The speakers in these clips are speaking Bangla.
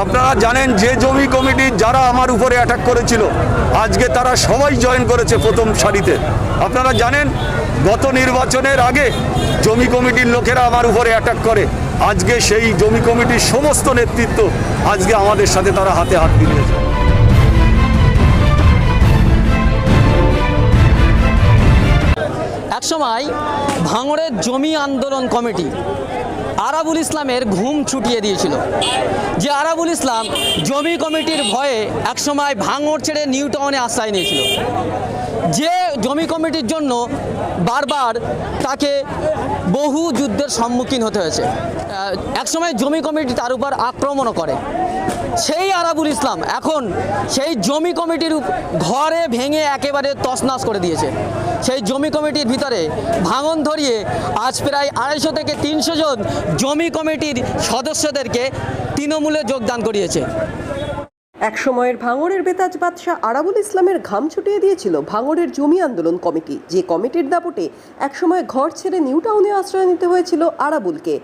আপনারা জানেন যে জমি কমিটি যারা আমার উপরে অ্যাটাক করেছিল, আজকে তারা সবাই জয়েন করেছে প্রথম সারিতে। আপনারা জানেন, গত নির্বাচনের আগে জমি কমিটির লোকেরা আমার উপরে অ্যাটাক করে। আজকে সেই জমি কমিটির সমস্ত নেতৃত্ব আজকে আমাদের সাথে তারা হাতে হাত মিলিয়েছে। একসময় ভাঙড়ের জমি আন্দোলন কমিটি আরাবুল ইসলামের ঘুম ছুটিয়ে দিয়েছিল। যে আরাবুল ইসলাম জমি কমিটির ভয়ে একসময় ভাঙড় ছেড়ে নিউটাউনে আশ্রয় নিয়েছিল। যে জমি কমিটির জন্য বারবার তাকে বহু যুদ্ধের সম্মুখীন হতে হয়েছে। একসময় জমি কমিটি তার উপর আক্রমণও করে। সেই আরাবুল ইসলাম এখন সেই জমি কমিটির ঘরে ভেঙে একেবারে তছনছ করে দিয়েছে। সেই জমি কমিটির ভিতরে ভাঙন ধরিয়ে আজ প্রায় আড়াইশো থেকে তিনশো জন জমি কমিটির সদস্যদেরকে তৃণমূলে যোগদান করিয়েছে। এক সময়ের ভাঙড়ের বেতাজ বাদশাহ আরাবুল ইসলামের ঘাম ছুটিয়ে দিয়েছিল ভাঙড়ের জমি আন্দোলন কমিটি। যে কমিটির দাপটে একসময় ঘর ছেড়ে নিউ টাউনে আশ্রয় নিতে হয়েছিল আরাবুলকে।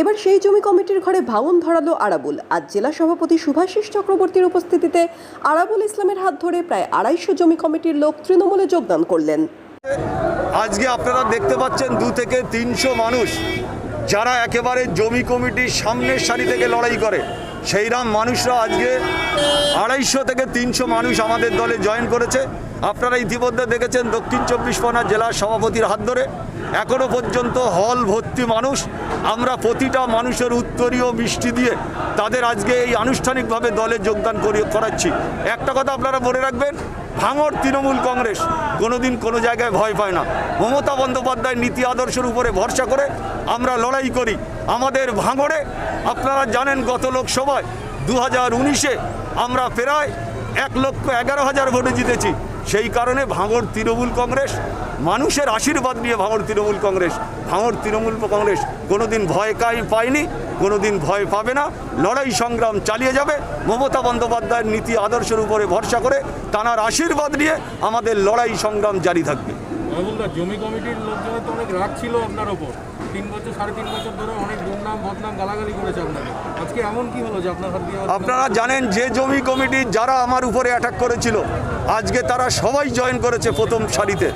এবার সেই জমি কমিটির ঘরে ভাঙন ধরালো আরাবুল। আজ জেলা সভাপতি সুভাষিস চক্রবর্তীর উপস্থিতিতে আরাবুল ইসলামের হাত ধরে প্রায় আড়াইশো জমি কমিটির লোক তৃণমূলে যোগদান করলেন। আজকে আপনারা দেখতে পাচ্ছেন দু থেকে তিনশো মানুষ যারা একেবারে জমি কমিটির সামনের সারি থেকে লড়াই করে। সেইরাম মানুষরা আজকে আড়াইশো থেকে তিনশো মানুষ আমাদের দলে জয়েন করেছে। আপনারা ইতিমধ্যে দেখেছেন দক্ষিণ চব্বিশ পরগনা জেলার সভাপতির হাত ধরে এখনও পর্যন্ত হল ভর্তি মানুষ। আমরা প্রতিটা মানুষের উত্তরীয় মিষ্টি দিয়ে তাদের আজকে এই আনুষ্ঠানিকভাবে দলে যোগদান করি করাচ্ছি। একটা কথা আপনারা মনে রাখবেন ভাঙর তৃণমূল কংগ্রেস কোনোদিন কোনো জায়গায় ভয় পায় না। মমতা বন্দ্যোপাধ্যায়ের নীতি আদর্শের উপরে ভরসা করে আমরা লড়াই করি। আমাদের ভাঙড়ে, আপনারা জানেন গত লোকসভায় দু হাজার উনিশে আমরা প্রায় এক লক্ষ এগারো হাজার ভোটে জিতেছি। সেই কারণে ভাঙর তৃণমূল কংগ্রেস, মানুষের আশীর্বাদ নিয়ে ভাঙর তৃণমূল কংগ্রেস। ভাঙর তৃণমূল কংগ্রেস কোনোদিন ভয় কাই পায়নি, কোনোদিন ভয় পাবে না। লড়াই সংগ্রাম চালিয়ে যাবে। মমতা বন্দ্যোপাধ্যায়ের নীতি, আদর্শের উপরে ভরসা করে তাঁর আশীর্বাদ নিয়ে আমাদের লড়াই সংগ্রাম জারি থাকবে। রাহুলদা জমি কমিটির লোকজনের তো অনেক রাগ ছিল আপনার ওপর। তিন বছর সাড়ে তিন বছর ধরে অনেক দুর্নাম বদনাম গালাগালি করেছে আপনাকে। আজকে এমন কি হলো যে আপনার হাত দিয়ে আপনারা জানেন যে জমি কমিটি যারা আমার উপরে অ্যাটাক করেছিল আজকে তারা সবাই জয়েন করেছে প্রথম সারিতে।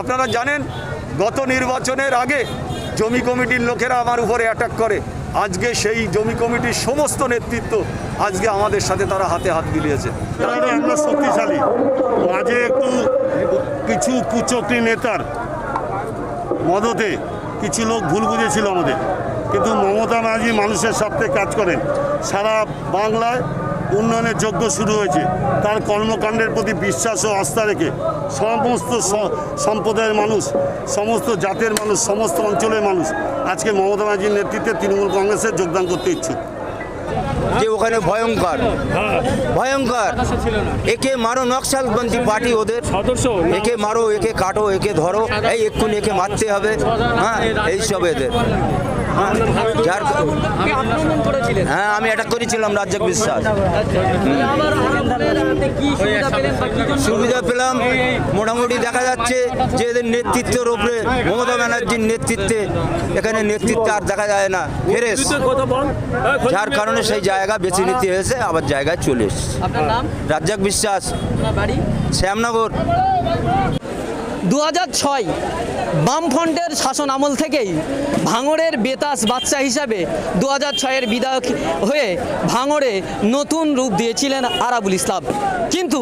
আপনারা জানেন গত নির্বাচনের আগে জমি কমিটির লোকেরা আমার উপরে অ্যাটাক করে। আজকে সেই জমি কমিটির সমস্ত নেতৃত্ব আজকে আমাদের সাথে তারা হাতে হাত মিলিয়েছে। আমরা শক্তিশালী। মাঝে একটু কিছু কুচক্রি নেতার মদতে কিছু লোক ভুল বুঝেছিল আমাদের। কিন্তু মমতা ব্যানার্জি মানুষের স্বার্থে কাজ করেন। সারা বাংলায় উন্নয়নের যজ্ঞ শুরু হয়েছে। তার কর্মকাণ্ডের প্রতি বিশ্বাস ও আস্থা রেখে সমস্ত সম্প্রদায়ের মানুষ, সমস্ত জাতের মানুষ, সমস্ত অঞ্চলের মানুষ আজকে মমতা ব্যানার্জির নেতৃত্বে তৃণমূল কংগ্রেসে যোগদান করতে ইচ্ছুক। যে ওখানে ভয়ঙ্কর। ভয়ঙ্কর। একে মারো নকশালপন্থী পার্টি ওদের। একে মারো একে কাটো একে ধরো। এই এক্ষুনি একে মারতে হবে। হ্যাঁ এইসব এদের। হ্যাঁ, যার হ্যাঁ আমি অ্যাটাক করেছিলাম রাজ্জাক বিশ্বাস। সুবিধা পেলাম। মোটামুটি দেখা যাচ্ছে যে এদের নেতৃত্বের ওপরে মমতা ব্যানার্জির নেতৃত্বে এখানে নেতৃত্ব আর দেখা যায় না। ফেরেস। যার কারণে সেই জায়গা বেছে নিতে হয়েছে আবার জায়গায় চলে এসেছে। রাজ্জাক বিশ্বাস। শ্যামনগর। দু ছয় বামফ্রন্টের শাসন আমল থেকেই ভাঙড়ের বেতাস বাচ্চা হিসাবে দু হাজার ছয়ের বিধায়ক হয়ে ভাঙড়ে নতুন রূপ দিয়েছিলেন আরাবুল ইসলাম। কিন্তু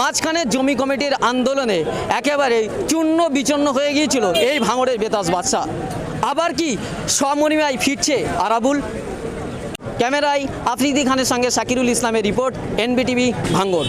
মাঝখানে জমি কমিটির আন্দোলনে একেবারে চূর্ণ বিচূর্ণ হয়ে গিয়েছিল এই ভাঙড়ের বেতাস বাচ্চা আবার কি স্বমণিমায় ফিরছে আরাবুল? ক্যামেরায় আফ্রিদি খানের সঙ্গে শাকিরুল ইসলামের report, N B T V ভাঙড়